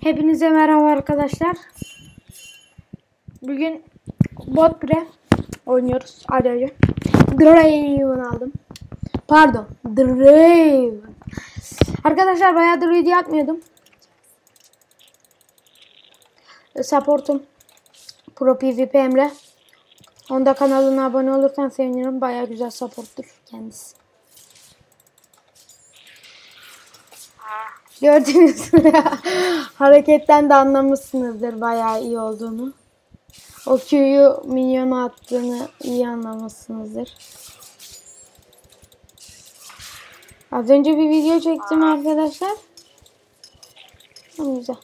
Hepinize merhaba arkadaşlar. Bugün bot pre oynuyoruz. Aracı. Draven aldım. Pardon. Draven. Arkadaşlar bayağıdır video atmıyordum. Supportum Pro PvP Emre. Onda kanalına abone olursan sevinirim. Bayağı güzel supporttur kendisi. Gördünüz mü? Hareketten de anlamışsınızdır bayağı iyi olduğunu. O Q'yu minyona attığını iyi anlamışsınızdır. Az önce bir video çektim arkadaşlar. Çok güzel.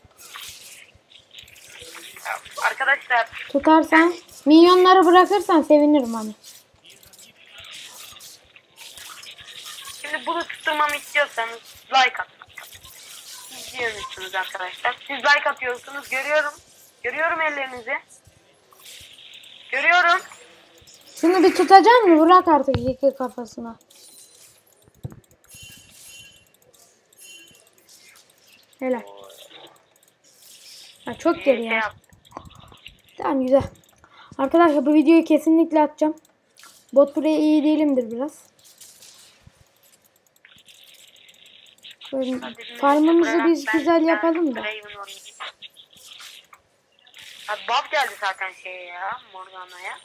Arkadaşlar Tutarsan, minyonları bırakırsan sevinirim hani. şimdi bunu tutturmamı istiyorsanız like atın. İzliyormuşsunuz arkadaşlar. Siz like atıyorsunuz. Görüyorum. Görüyorum ellerinizi. Görüyorum. Şunu bir tutacak mı? Bırak artık iki kafasına. Helal. Ha, çok geri Şey ya. yap. Tamam güzel. Arkadaşlar bu videoyu kesinlikle atacağım. Bot buraya iyi değilimdir biraz. Şöyle farmımızı biz güzel yapalım da. Abi buff geldi zaten şeye ya. Morgana'ya.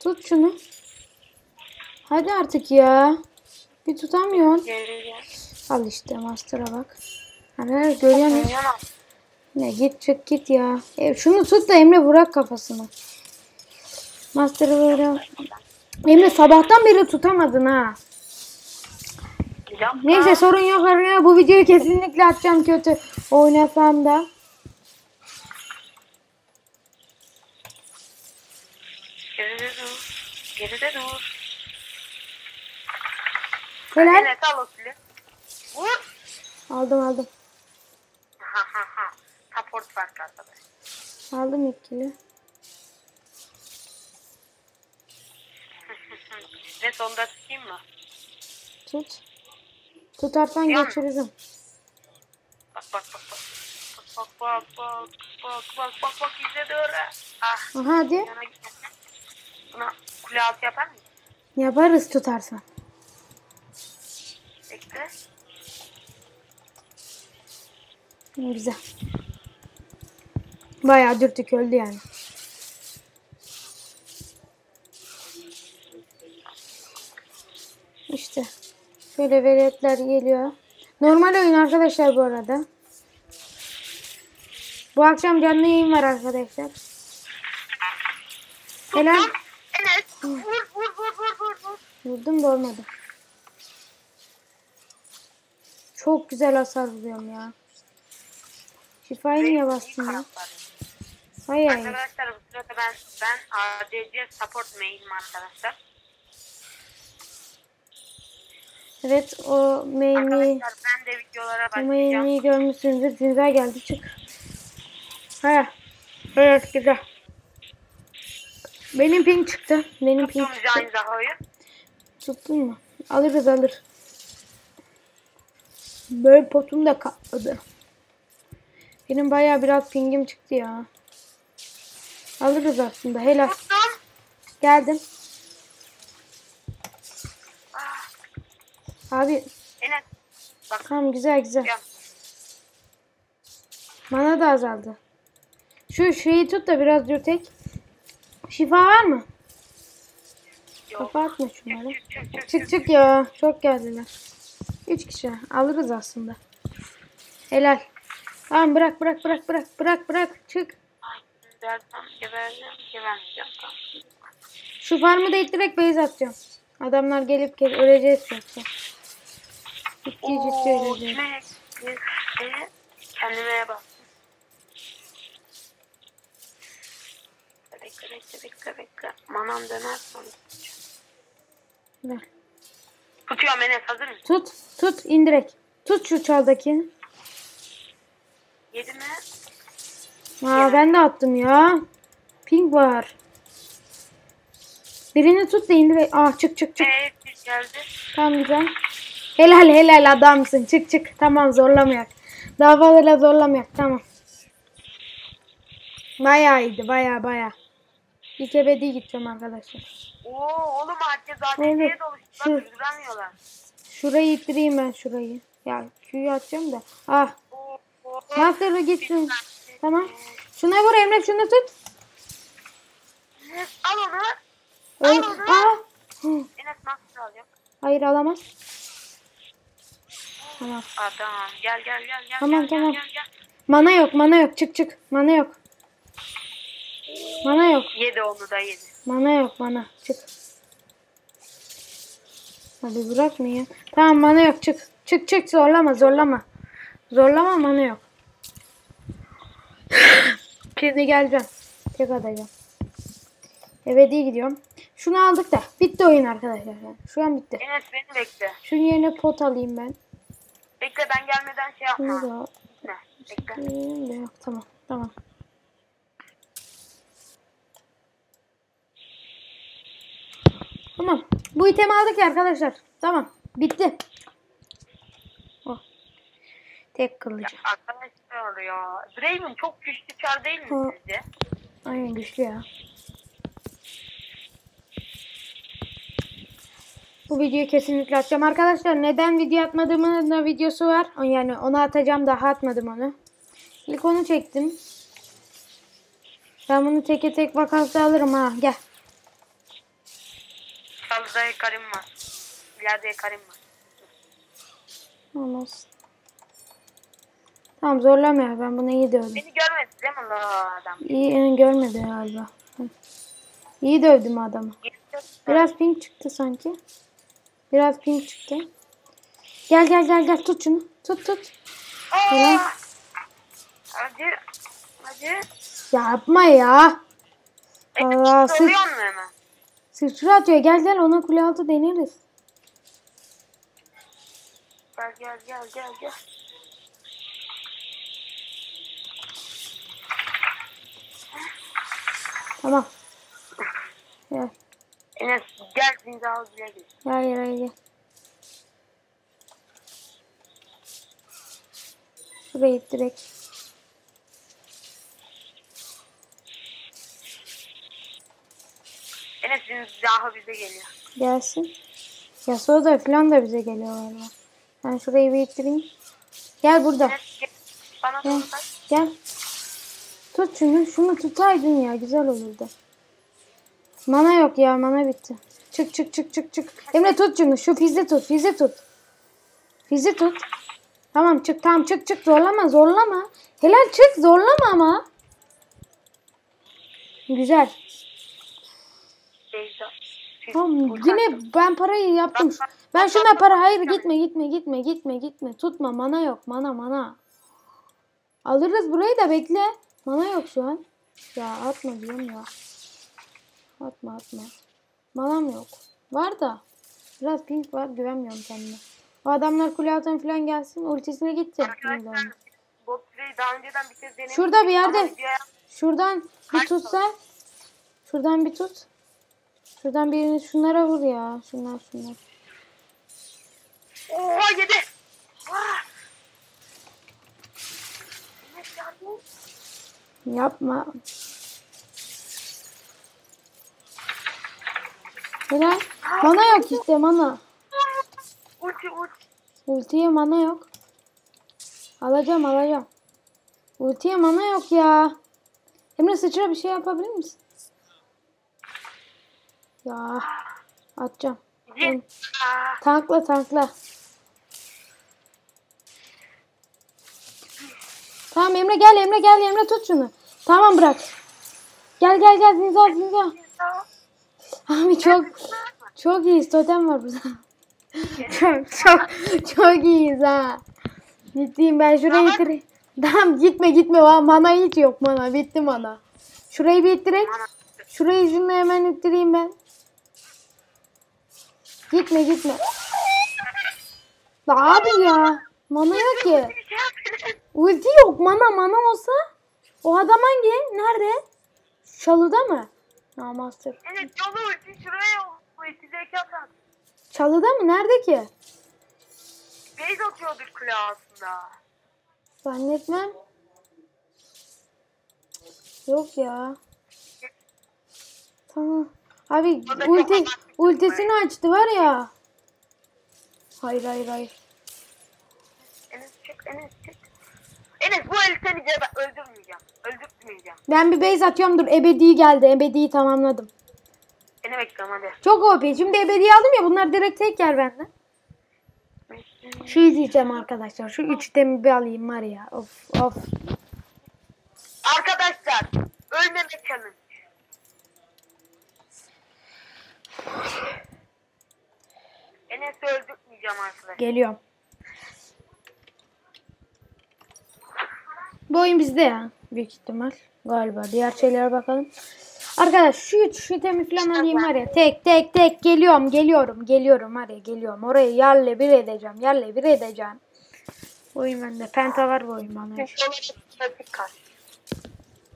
Tut şunu. Hadi artık ya. Bir tutamıyorsun. Al işte master'a bak. Hani görüyor musun? Ne git çık git ya. E, şunu tut da Emre bırak kafasını. Master'ı böyle. Emre sabahtan beri tutamadın ha. Yapma. Neyse sorun yok araya. Bu videoyu kesinlikle atacağım kötü oynasam da. Geride dur. Geride dur. Helal. Evet al o sili. Vur. Aldım aldım. Ha ha ha. Support farkı arkadaş. Aldım ikili. Ve sonda tutayım mı? Tut. Tutarsan Yan. geçiririm. Bak bak bak bak. Bak bak bak bak bak bak bak izle öyle. Ah. Hadi. Buna kule altı yapar mısın? Yaparız tutarsan. Bekle. Güzel. Bayağı dürtük öldü yani. İşte. Şöyle veletler geliyor. Normal oyun arkadaşlar bu arada. Bu akşam canlı yayın var arkadaşlar. Helal. Evet. Vur vur vur vur vur vur. Vurdum da olmadı. Çok güzel hasar vuruyorum ya. Şifayı niye bastın ya? karakter. Hay hay. Arkadaşlar bu sırada ben ben ADC support main'im arkadaşlar. Evet o main'i Arkadaşlar ben de videolara o başlayacağım. main'i görmüşsünüzdür. Zinza geldi çık. Ha. Evet güzel. Benim ping çıktı. Benim ping çıktı. Tuttun mu? Alırız alır. Böyle potum da katladı. Benim bayağı biraz pingim çıktı ya. Alırız aslında. Helal. Tuttum. Geldim. Abi Enes. Bak tamam güzel güzel. ya. Bana da azaldı. Şu şeyi tut da biraz dürtek. Şifa var mı? Yok. Kafa atma şunları. Çık çık çık. Çık çık ya. Çok geldiler. Üç kişi. Alırız aslında. Helal. Tamam bırak bırak bırak bırak bırak bırak. Çık. Gebermeyeceğim. Şu farmı da direkt base atacağım. Adamlar gelip gel öleceğiz yoksa. Öleceğiz. kime? Kime? Kendime bak. Bekle bekle bekle bekle. Manam döner sonra. Ver. Tutuyorum Enes hazır mısın? Tut tut indirek. Tut şu çaldakini. Yedi mi? Aa ben de attım ya. Ping var. Birini tut da indirek. Aa çık çık çık. Ee, geldi. Tamam güzel. Helal helal adamsın. Çık çık. Tamam zorlamayak. Daha fazla zorlamayak. Tamam. Bayağı iyiydi. Bayağı bayağı. İlk ebedi gideceğim arkadaşlar. Oo oğlum herkes zaten Evet, doluştu. şu-. Şurayı ittireyim ben şurayı. Ya Q'yu atacağım da. Ah. Oo. Master'ı gitsin. Tamam. Şuna vur Emre şunu tut. Al onu. Al onu. Aa. Hı. Enes nasıl alacak? Hayır alamaz. Tamam. Tamam. Gel gel gel gel. Tamam, gel, tamam. Gel, gel, gel. Mana yok mana yok. Çık çık. Mana yok. Mana yok. Yedi onu da yedi. Mana yok mana. Çık. Hadi bırakmayın. Tamam mana yok çık. Çık çık zorlama zorlama. Zorlama mana yok. Şimdi geleceğim. Tek atacağım. Evet iyi gidiyorum. Şunu aldık da. Bitti oyun arkadaşlar. Şu an bitti. Enes beni bekle. Şunun yerine pot alayım ben. Bekle ben gelmeden şey yapma. Gitme. Bekle. da yok. Tamam. Tamam. Tamam. Bu itemi aldık ya arkadaşlar. Tamam. Bitti. Oh. Tek kılıcı. Arkadaşlar ya. Draven çok güçlü çar değil mi Ha. sizce? Aynen güçlü ya. Bu videoyu kesinlikle atacağım. Arkadaşlar neden video atmadığımın da videosu var. Yani onu atacağım daha atmadım onu. İlk onu çektim. Ben bunu teke tek vakası alırım ha. Gel. Çalıda Karim var. İleride Karim var. Olmaz. Tamam zorlama ya. Ben bunu iyi dövdüm. Beni görmedi değil mi adam? İyi görmedi galiba. İyi dövdüm adamı. Biraz pink çıktı sanki. Biraz pink çıktı. Gel gel gel gel tut şunu. Tut tut. Aa! Hadi. Hadi. Yapma ya. Allah Allah hemen? sıçra atıyor. Gel gel ona kule altı deneriz. Gel gel gel gel gel. Tamam. Gel. Enes gel zindalı bile gel. Gel. Şuraya git direkt. Enes zindalı bize geliyor. Gelsin. Yasuo da falan da bize geliyor galiba. Ben şurayı bir ittireyim. Gel burada. Enes gel. Bana Gel. Gel. Tut şunu. Şunu tutaydın ya. Güzel olurdu. Mana yok ya. Mana bitti. Çık çık çık çık çık. Emre tut şunu. Şu fizi tut. Fizi tut. Fizi tut. Tamam çık. Tamam çık çık. Zorlama zorlama. Helal çık. Zorlama ama. Güzel. Tamam yine ben parayı yaptım. Ben şuna para hayır gitme gitme gitme gitme gitme. Tutma mana yok mana mana. Alırız burayı da bekle. Mana yok şu an. Ya atma diyorum ya. Atma atma. Manam yok. Var da. Biraz pink var güvenmiyorum kendime. O adamlar kule altına falan gelsin. Ultisine gitti. Arkadaşlar daha önceden bir kez. Şurada bir yerde. Şuradan bir tutsa. Şuradan bir tut. Şuradan birini şunlara vur ya. Şunlar şunlar. Oo yedi. Ah! Yapma. Helal. Mana yok işte mana. Ulti ulti. Ultiye mana yok. Alacağım alacağım. Ultiye mana yok ya. Emre sıçra bir şey yapabilir misin? Ya. Atacağım. Ah, Tankla tankla. Tamam Emre gel Emre gel Emre tut şunu. Tamam bırak. Gel gel gel zinza zinza. Abi çok çok iyiyiz. Totem var burada. çok çok çok iyiyiz ha. Ciddiyim ben şurayı ittireyim. Tamam gitme gitme. Mana hiç yok mana. Bitti mana. Şurayı bir ittireyim. Şurayı şunu hemen ittireyim ben. Gitme gitme. La abi ya. Mana yok ki. Şey. Ulti yok. Mana mana olsa. O adam hangi? Nerede? Çalıda mı? Ha master. Enes yolu ulti şuraya. Ulti zeka at. Çalıda mı? Nerede ki? base atıyordur kule altında. Zannetmem. Yok ya. Tamam. Abi ulti, ultisini açtı var ya. Hayır hayır hayır. Enes çık Enes çık. Enes bu el seni de Öldürmeyeceğim. Ben bir base atıyorum dur. Ebedi geldi. Ebediyi tamamladım. Seni bekliyorum hadi. Çok OP. Şimdi ebediyi aldım ya bunlar direkt tek yer benden. Şu izleyeceğim arkadaşlar. Şu üç temi bir alayım var ya. Of of. Arkadaşlar ölmeme challenge. Enes'i öldürmeyeceğim arkadaşlar. Geliyorum. Bu oyun bizde ya. Büyük ihtimal. Galiba. Diğer şeylere bakalım. Arkadaş şu üç şu temi falan alayım var ya. Tek tek tek geliyorum geliyorum geliyorum ya geliyorum. Orayı yerle bir edeceğim. Yerle bir edeceğim. Oyun bende. Penta var bu oyun bana.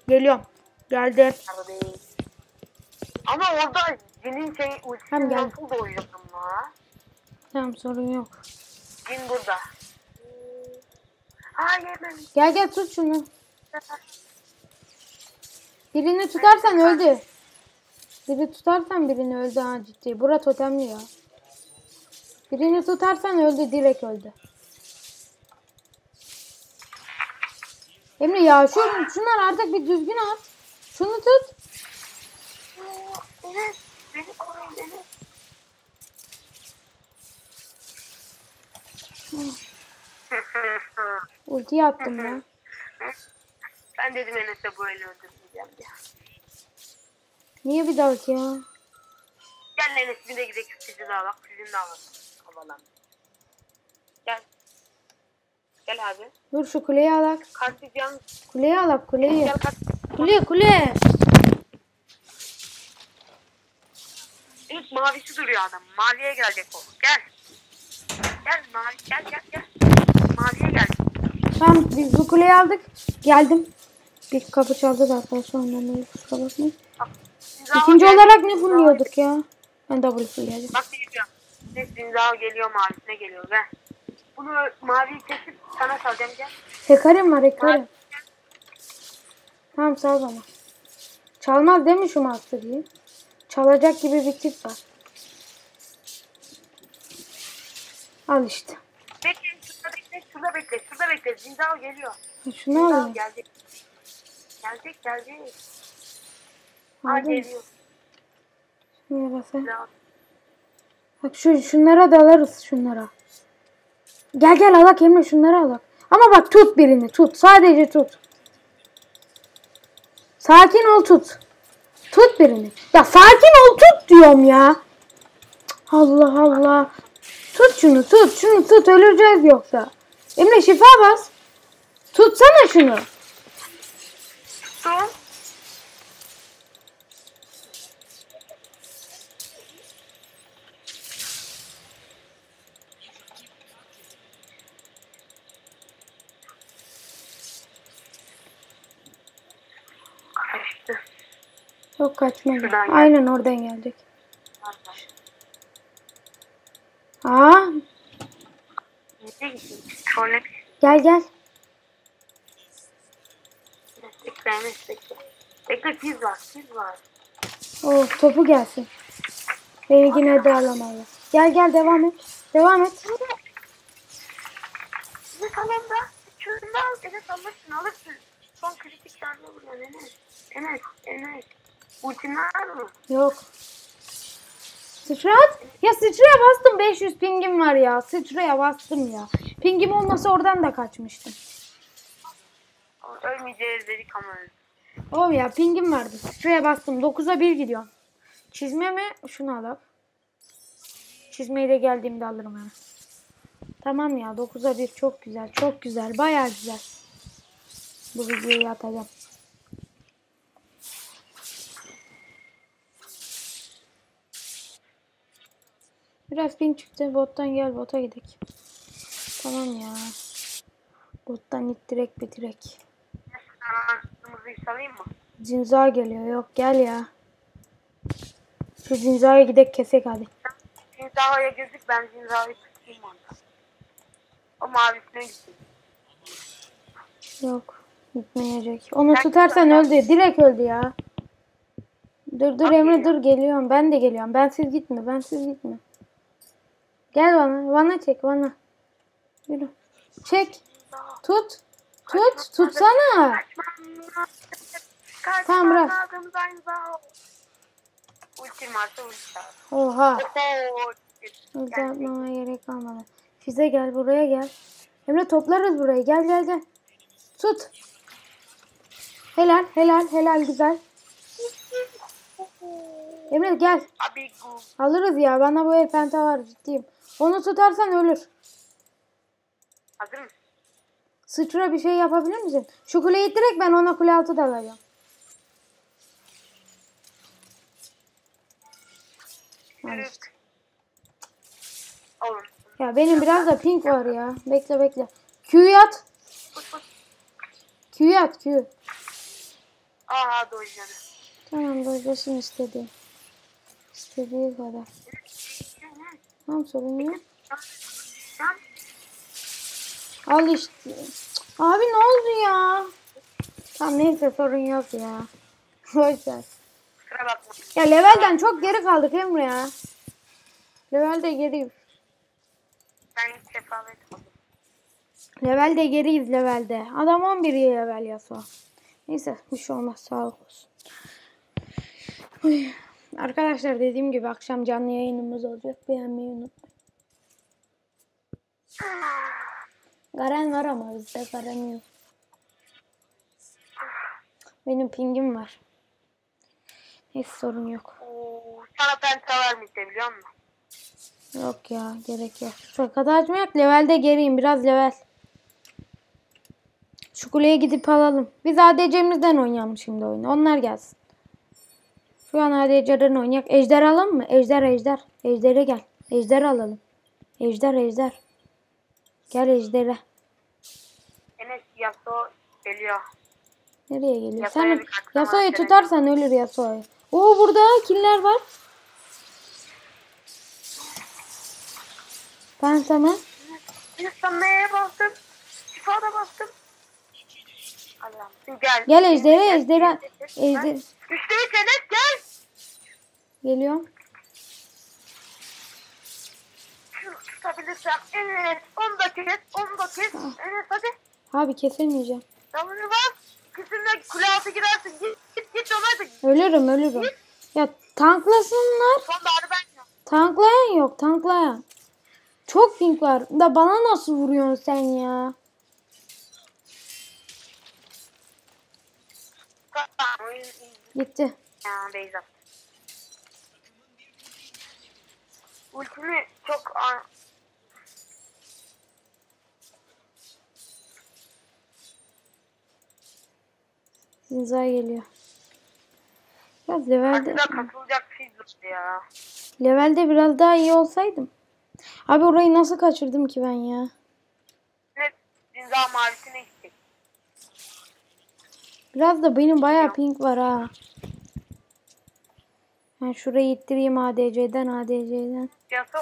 Geliyorum. Değil. Ama orada Cin'in şey ultisini nasıl doyurdum la? Tamam sorun yok. Cin burada. Hayır ben. Gel gel tut şunu. Birini tutarsan öldü. Biri tutarsan birini öldü ha ciddi. Bura totemli ya. Birini tutarsan öldü direkt öldü. Emre ya şu, şunlar artık bir düzgün at. Şunu tut. Beni koruyun Enes. Ultiyi attım ya. ben dedim Enes'e eli öldürmeyeceğim diye. Niye bir daha ki ya? Gel Enes bir de gidelim sizi daha bak sizin bak. Havalan. Gel. Gel abi. Dur şu kuleyi alak. Kartlayacağım. Kuleyi alak kuleyi. Gel kart. Kule kule. İlk mavisi duruyor adam. Maviye gelecek o. Gel. Gel mavi gel gel gel. Maviye gel. Tamam biz bu kuleyi aldık. Geldim. Bir kapı çaldı da arkadaşlar ondan kusura bakmayın. Bak, İkinci olarak ne fulluyorduk ya? Ben double fulleyeceğim. Bak geliyor. Ne Zinzao geliyor mavisine geliyor gel. Bunu maviyi kesip sana salacağım gel. Hekarim var hekarim. Tamam sağ ol bana. Çalmaz değil mi şu master diye? Çalacak gibi bir tip var. Al işte. Bekle şurada bekle şurada bekle şurada bekle. Zinzao geliyor. Şunu Zinzao alayım. gelecek. Gelecek gelecek. Ha mı? geliyor. Basayım. Zinzao. Bak şu şunlara da alırız şunlara. Gel gel alak Emre şunları alak. Ama bak tut birini tut. Sadece tut. Sakin ol tut. Tut birini. Ya sakin ol tut diyorum ya. Allah Allah. Tut şunu tut şunu tut öleceğiz yoksa. Emre şifa bas. Tutsana şunu. Tuttum. Kaçtı. Yok kaçmadı. Şuradan gel. Aynen oradan gelecek. Aa Nereye gittin? Trolle gel gel. Bekle Enes bekle. Fiz var fiz var. O topu gelsin. Beni yine de alamadı. Gel gel devam et. Devam et. Alayım da. Çözümde al. Enes alırsın alırsın. Son kritik yerde vuruyor Enes. Enes Enes. Ultin var mı? Yok. Sıçrat. Ya sıçraya bastım 500 pingim var ya. Sıçraya bastım ya. Pingim olmasa oradan da kaçmıştım. Ölmeyeceğiz dedik ama öldük. Oğlum ya pingim vardı. Sıçraya bastım. 9'a 1 gidiyorum. Çizme mi? Şunu alalım. Çizmeyi de geldiğimde alırım hemen. Tamam ya 9'a 1 çok güzel. Çok güzel. Baya güzel. Bu videoyu atacağım. Biraz ping çıktı. Bottan gel bota gidelim. Tamam ya. Bottan git direkt bitirek. Kırmızıyı salayım mı? Zinza geliyor. Yok gel ya. Şu zinzaya gidek kesek hadi. Zinza'ya gözük ben Zinza'yı tutayım onda. O mavisine gitsin. Yok. Gitmeyecek. Onu tutarsan öldü. Direkt öldü ya. Dur dur Emre dur geliyorum. Ben de geliyorum. Ben siz gitme. Ben siz gitme. Gel bana. Bana çek bana. Yürü. Çek. Tut. Tut. Tutsana. Tamam, bırak. Ultim varsa ulti at. Oha. Hızlı atmama gerek kalmadı. Fize gel buraya gel. Emre toplarız burayı. Gel gel gel. Tut. Helal helal helal güzel. Emre gel. Alırız ya. Bana bu el var ciddiyim. Onu tutarsan ölür. Hazır mısın? Sıçra bir şey yapabilir misin? Şu kuleyi direkt ben ona kule altı dalacağım. Al işte. Olur. Ya benim biraz da pink var ya. Bekle bekle. Q'yu at. Q'yu at Q. Aha dojladı. Tamam dojlasın istediği. İstediği kadar. Tamam sorun yok. Al işte. Abi ne oldu ya? Tamam neyse sorun yok ya. Boş ver. Kusura bakma. Ya levelden çok geri kaldık Emre ya. Levelde geriyiz. Ben sefalet oldum. Levelde geriyiz levelde. Adam 11 level Yasuo. Neyse bir şey olmaz sağlık olsun. Uy. Arkadaşlar dediğim gibi akşam canlı yayınımız olacak. Beğenmeyi unutmayın. Garen var ama bizde Garen yok. Benim pingim var. Hiç sorun yok. Oo, sana penta vermeyeceğim biliyor musun? Yok ya gerek yok. Şu kadar açmayak levelde geriyim biraz level. Şu kuleye gidip alalım. Biz ADC'mizden oynayalım şimdi oyunu. Onlar gelsin. Şu an ADC'den oynayak. Ejder alalım mı? Ejder ejder. Ejder'e gel. Ejder alalım. Ejder ejder. Gel ejdere. Enes Yasuo geliyor. Nereye geliyor? Yasuo'ya Sen Yasuo'yu tutarsan ölür Yasuo'yu. Oo burada killer var. Ben sana İnsanmaya bastım. Şifada bastım. Allah'ım gel. Gel ejdere ejdere. Ejder. Üçte üç Enes gel. Geliyorum. Şunu tutabilirsem Enes. Onu da kes. Onu da kes. Enes hadi. Abi kesemeyeceğim. Davulu bas. Kesinlikle kule altı girersin. Git git git ona da. Ölürüm ölürüm. Ya tanklasınlar. Son darbe ben yok. Tanklayan yok tanklayan. Çok pink var. Da bana nasıl vuruyorsun sen ya? Tamam. Gitti. Ya Beyza. Ultimi çok a- Zinza geliyor. Biraz levelde, aslında katılacak fizzle ya. levelde biraz daha iyi olsaydım. Abi orayı nasıl kaçırdım ki ben ya? Ne zinza mavisine gittik. Biraz da benim bayağı pink var ha. Ben şurayı ittireyim ADC'den ADC'den. Yasuo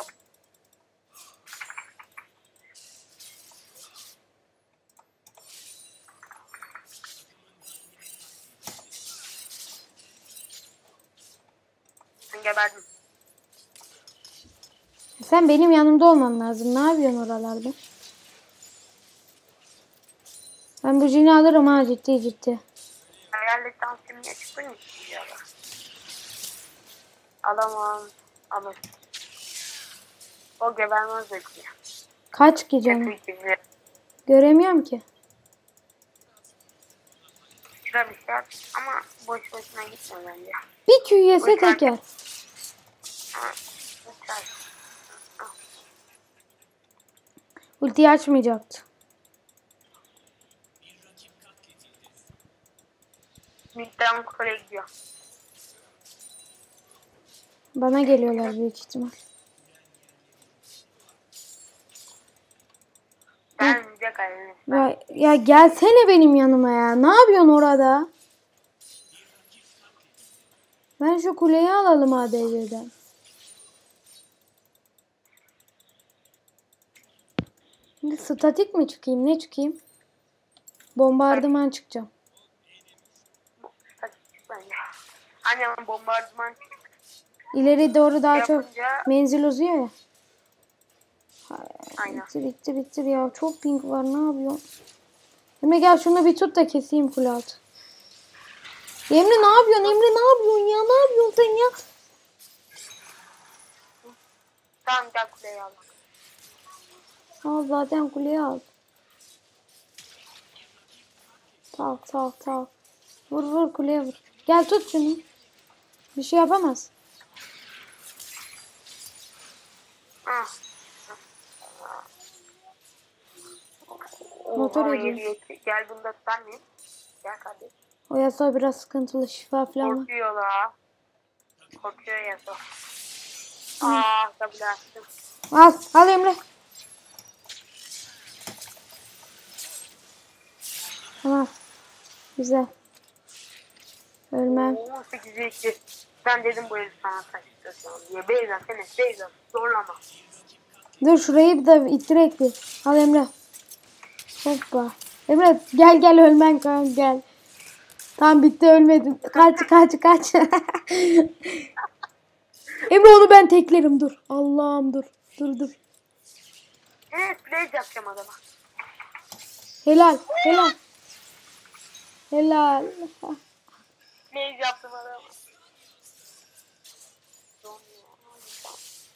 Ben geberdim. Sen benim yanımda olman lazım. Ne yapıyorsun oralarda? Ben bu cini alırım ha ciddi ciddi. Hayalet dansım niye çıktın ya? Alamam. Alır. O gebermez bekliyor. Kaç ki canım? Göremiyorum ki. Şurada bir şey yap. Ama boş boşuna gitme bence. Bir Q yese teker. Ha, uçar. Ultiyi açmayacaktı. Midden kule gidiyor. Bana geliyorlar büyük ihtimal. Ya, ya gelsene benim yanıma ya. Ne yapıyorsun orada? Ben şu kuleyi alalım ADC'den. Statik mi çıkayım? Ne çıkayım? Bombardıman çıkacağım. Hadi çık bence. Annem bombardıman İleri doğru daha çok yapınca menzil uzuyor ya. aynen. Bitir bitir bitir ya. Çok pink var ne yapıyorsun? Emre gel şunu bir tut da keseyim kule altı. Emre ne yapıyorsun? Emre ne yapıyorsun ya? Ne yapıyorsun sen ya? Tamam gel kuleyi al. Al zaten kuleyi al. Tak tak tak. Vur vur kuleye vur. Gel tut şunu. Bir şey yapamaz. Ah. Motor ediyor. Gel bunu da tutar mıyım? Gel kardeşim. O yasa biraz sıkıntılı şifa falan. Korkuyor la. Korkuyor Yaso. Aa tabi açtım. Al al Emre. Tamam. Güzel. Ölmem. Oo 8'e 2. Ben dedim bu herif sana taşıtır diye. Beyza seni Beyza zorlama. Dur şurayı bir de ittirek bir. Al Emre. Hoppa. Emre gel gel ölmen kan gel. Tamam bitti ölmedin. Kaç kaç kaç. Emre onu ben teklerim dur. Allah'ım dur. Dur dur. Evet play yapacağım adama. Helal helal. Helal. Play yaptım adama.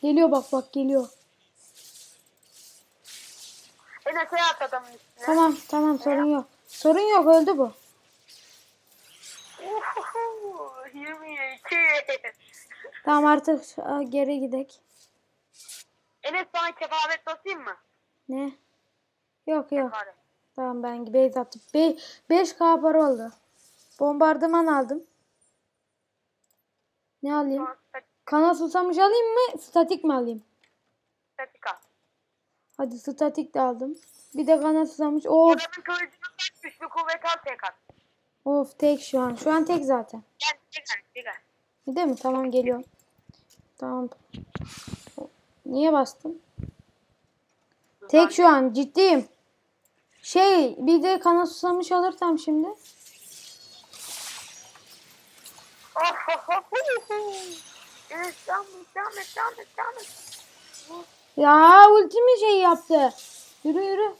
Geliyor bak bak geliyor. Enes'e at adamın üstüne. Tamam tamam sorun yok. Sorun yok öldü bu. Uhuhu, 22. Tamam artık aa, geri gidek. Enes sana kefaret basayım mı? Ne? Yok yok. Kefaret. Tamam ben base attım. Be 5k para oldu. Bombardıman aldım. Ne alayım? Sonra stat- Kana susamış alayım mı? Statik mi alayım? statik al. Hadi statik de aldım. Bir de kana susamış. Of Adamın kılıcını tak, güçlü kuvvet al tek at. of tek şu an. Şu an tek zaten. Gel tek tek at. Bir de mi? Tamam geliyorum. Tamam. Niye bastım? Tek şu an ciddiyim. Şey bir de kana susamış alırsam şimdi. Ya ultimi şey yaptı. Yürü yürü.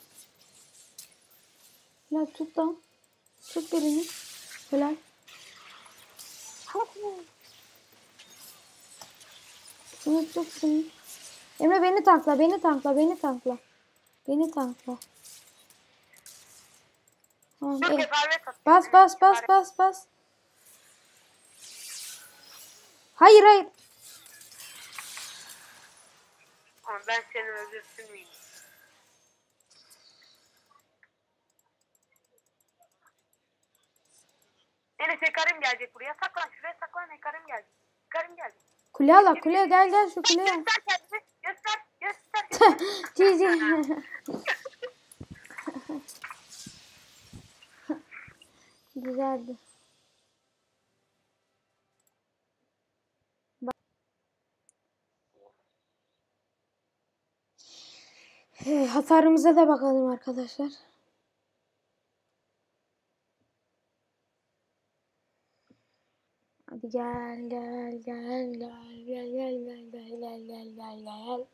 Ya tut lan. Tut birini. Helal. Şunu. Emre beni tankla, beni tankla, beni tankla. Beni tankla. Tamam, Dur at. Bas bas bas bas bas. Hayır hayır. Ama ben seni öldürsün müyüm? Enes Ekarim gelecek buraya. Saklan şuraya saklan Ekarim gelecek. Ekarim gelecek. Kule al, kule gel gel şu kuleye. Göster kendini. Göster. Göster. Cici. Güzeldi. Bak. Eh, Hasarımıza da bakalım arkadaşlar. Hadi gel gel gel gel gel gel gel gel gel gel gel.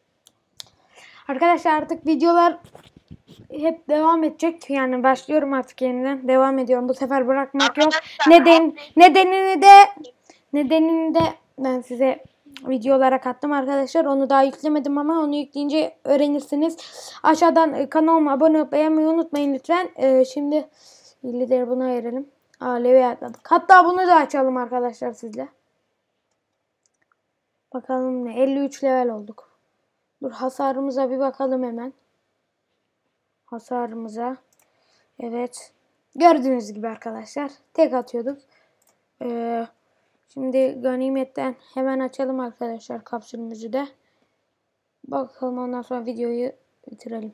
Arkadaşlar artık videolar hep devam edecek. Yani başlıyorum artık yeniden. Devam ediyorum. Bu sefer bırakmak yok. Neden update- nedenini de nedenini de ben size video olarak attım arkadaşlar. Onu daha yüklemedim ama onu yükleyince öğrenirsiniz. Aşağıdan e, kanalıma abone olup beğenmeyi unutmayın lütfen. E, şimdi lideri buna verelim. Alevi atladık. Hatta bunu da açalım arkadaşlar sizle. Bakalım ne? 53 level olduk. Dur hasarımıza bir bakalım hemen. Hasarımıza. Evet. Gördüğünüz gibi arkadaşlar. Tek atıyorduk. Ee, şimdi ganimetten hemen açalım arkadaşlar kapsülümüzü de. Bakalım ondan sonra videoyu bitirelim.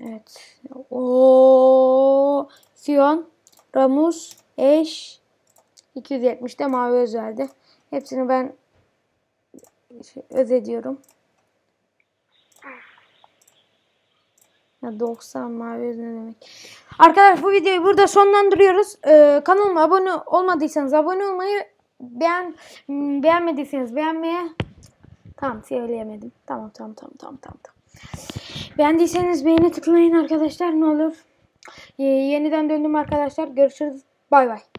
Evet. O Sion, Ramus, Eş 270'de mavi özeldi. Hepsini ben şey, öz ediyorum. Ha, 90 mavi ne demek? Arkadaşlar bu videoyu burada sonlandırıyoruz. Ee, kanalıma abone olmadıysanız abone olmayı beğen m, beğenmediyseniz beğenmeye tamam söyleyemedim. Tamam tamam tamam tamam. tamam. Beğendiyseniz beğeni tıklayın arkadaşlar ne olur. Ee, yeniden döndüm arkadaşlar. Görüşürüz. Bay bay.